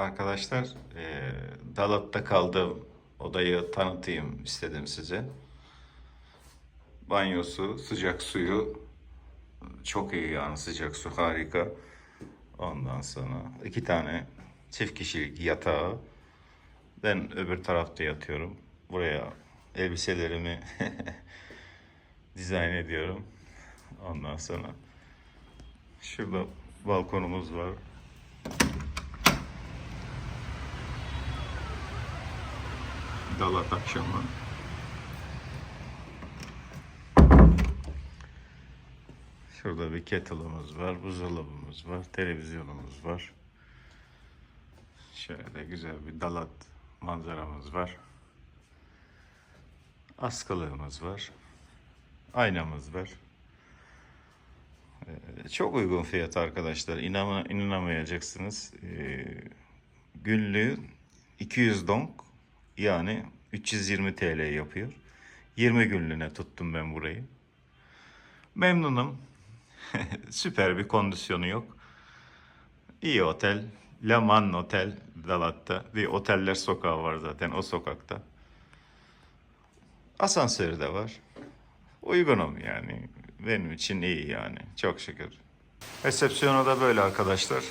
Arkadaşlar, eee Dalat'ta kaldığım odayı tanıtayım istedim size. Banyosu, sıcak suyu çok iyi yani sıcak su harika. Ondan sonra iki tane çift kişilik yatağı. Ben öbür tarafta yatıyorum. Buraya elbiselerimi dizayn ediyorum. Ondan sonra şurada balkonumuz var. Dalat akşamı. Şurada bir kettle'ımız var, buzdolabımız var, televizyonumuz var. Şöyle güzel bir Dalat manzaramız var. Askılığımız var. Aynamız var. Ee, Çok uygun fiyat arkadaşlar. İnanamayacaksınız. Ee, günlüğü 200 donk yani 320 TL yapıyor. 20 günlüğüne tuttum ben burayı. Memnunum. Süper bir kondisyonu yok. İyi otel. Laman Otel Dalat'ta. Bir oteller sokağı var zaten o sokakta. Asansörü de var. Uygunum yani. Benim için iyi yani. Çok şükür. Resepsiyonu da böyle arkadaşlar.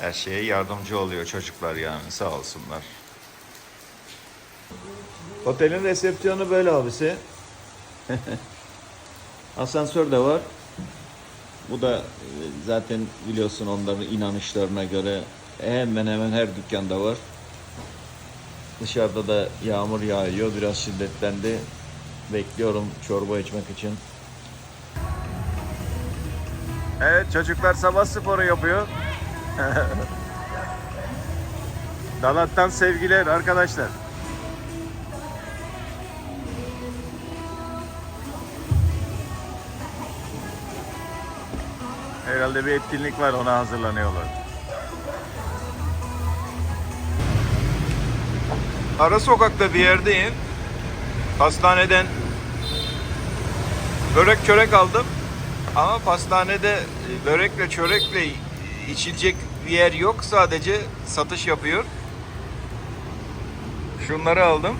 Her şeye yardımcı oluyor çocuklar yani sağ olsunlar. Otelin resepsiyonu böyle abisi. Asansör de var. Bu da e, zaten biliyorsun onların inanışlarına göre hemen hemen her dükkanda var. Dışarıda da yağmur yağıyor. Biraz şiddetlendi. Bekliyorum çorba içmek için. Evet çocuklar sabah sporu yapıyor. Dalat'tan sevgiler arkadaşlar. Herhalde bir etkinlik var ona hazırlanıyorlar. Ara sokakta bir yerdeyim. Hastaneden börek çörek aldım. Ama pastanede börekle çörekle içilecek bir yer yok. Sadece satış yapıyor. Şunları aldım.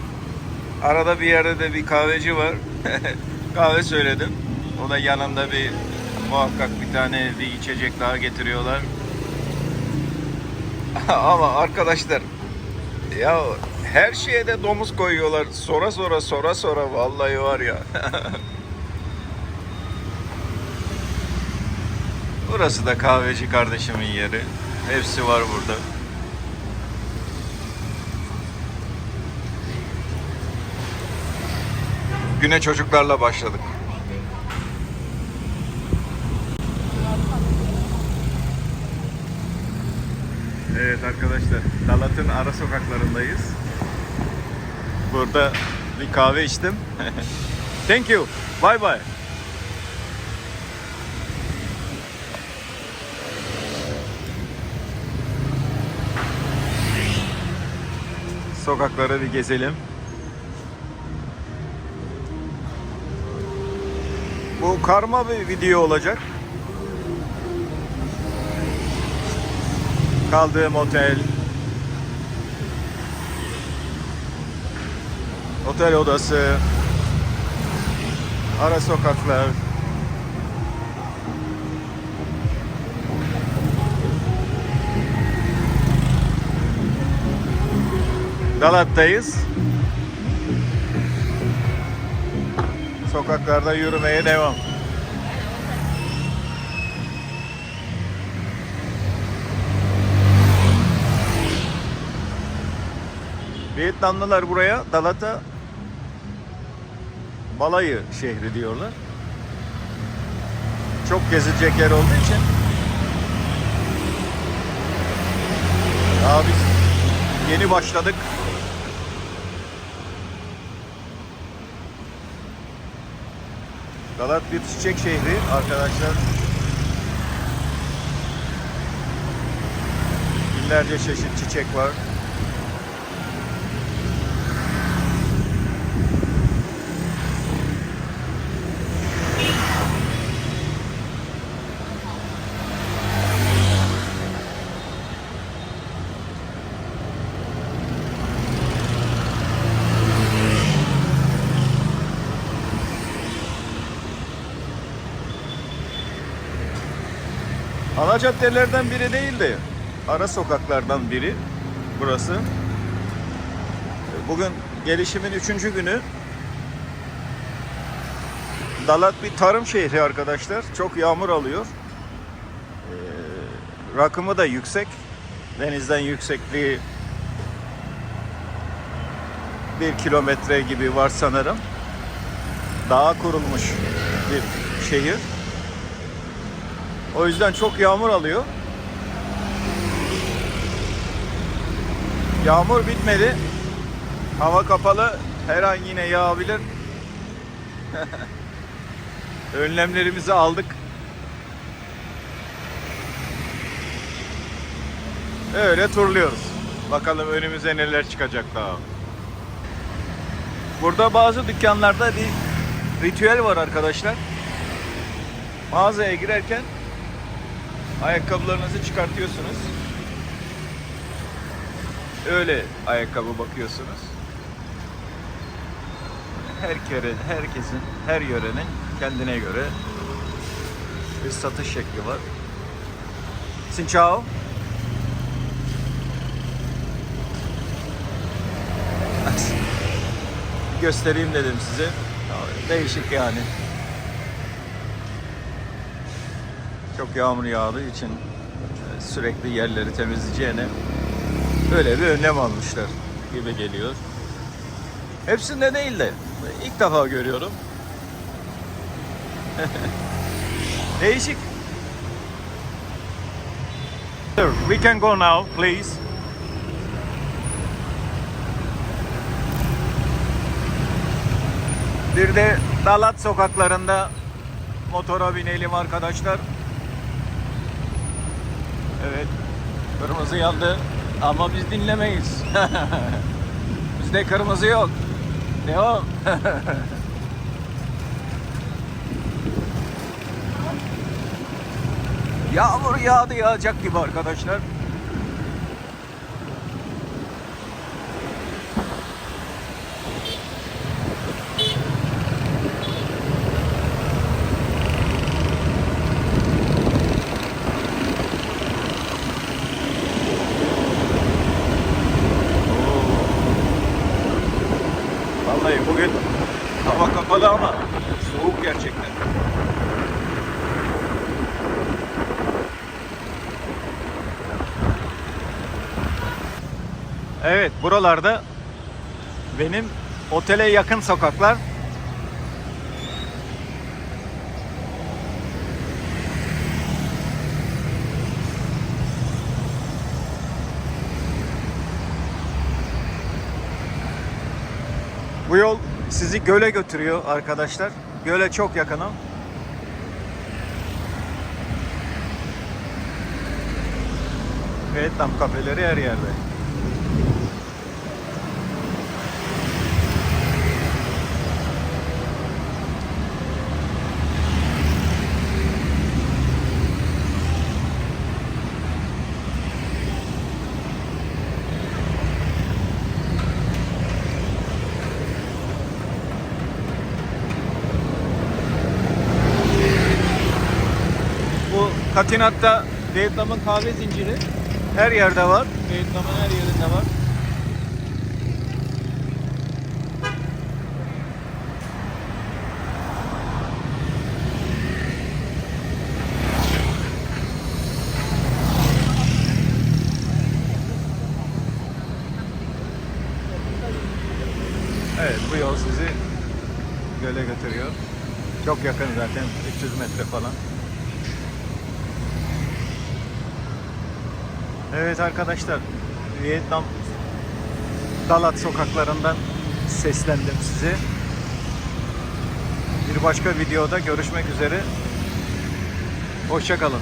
Arada bir yerde de bir kahveci var. Kahve söyledim. O da yanında bir muhakkak bir tane bir içecek daha getiriyorlar. Ama arkadaşlar ya her şeye de domuz koyuyorlar. Sonra sonra sonra sonra vallahi var ya. Burası da kahveci kardeşimin yeri. Hepsi var burada. Güne çocuklarla başladık. Evet arkadaşlar, Dalat'ın ara sokaklarındayız. Burada bir kahve içtim. Thank you. Bye bye. Sokaklara bir gezelim. Bu karma bir video olacak. Kaldığım otel. Otel odası. Ara sokaklar. Dalat'tayız. Sokaklarda yürümeye devam. Vietnamlılar buraya Dalat'a balayı şehri diyorlar. Çok gezilecek yer olduğu için. Biz yeni başladık. Dalat bir çiçek şehri arkadaşlar. Binlerce çeşit çiçek var. Ana caddelerden biri değil de ara sokaklardan biri burası. Bugün gelişimin üçüncü günü. Dalat bir tarım şehri arkadaşlar. Çok yağmur alıyor. Ee, rakımı da yüksek. Denizden yüksekliği bir kilometre gibi var sanırım. Dağa kurulmuş bir şehir. O yüzden çok yağmur alıyor. Yağmur bitmedi. Hava kapalı. Her an yine yağabilir. Önlemlerimizi aldık. Öyle turluyoruz. Bakalım önümüze neler çıkacak daha. Burada bazı dükkanlarda bir ritüel var arkadaşlar. Mağazaya girerken ayakkabılarınızı çıkartıyorsunuz. Öyle ayakkabı bakıyorsunuz. Her kere, herkesin, her yörenin kendine göre bir satış şekli var. Xin chào. Göstereyim dedim size. Değişik yani. Çok yağmur yağdığı için e, sürekli yerleri temizleyeceğine böyle bir önlem almışlar gibi geliyor. Hepsinde değil de ilk defa görüyorum. Değişik. Sir, we can go now, please. Bir de Dalat sokaklarında motora binelim arkadaşlar. Evet. Kırmızı yandı ama biz dinlemeyiz. Bizde kırmızı yok. Devam. Yağmur yağdı yağacak gibi arkadaşlar. Vallahi bugün hava kapalı ama soğuk gerçekten. Evet, buralarda benim otele yakın sokaklar. Bu yol sizi göle götürüyor arkadaşlar. Göle çok yakınım. Vietnam kafeleri her yerde. Bu Katinat'ta Vietnam'ın kahve zinciri her yerde var. Vietnam'ın her yerinde var. Evet bu yol sizi göle götürüyor. Çok yakın zaten 300 metre falan. Evet arkadaşlar Vietnam Dalat sokaklarından seslendim size. Bir başka videoda görüşmek üzere. Hoşçakalın.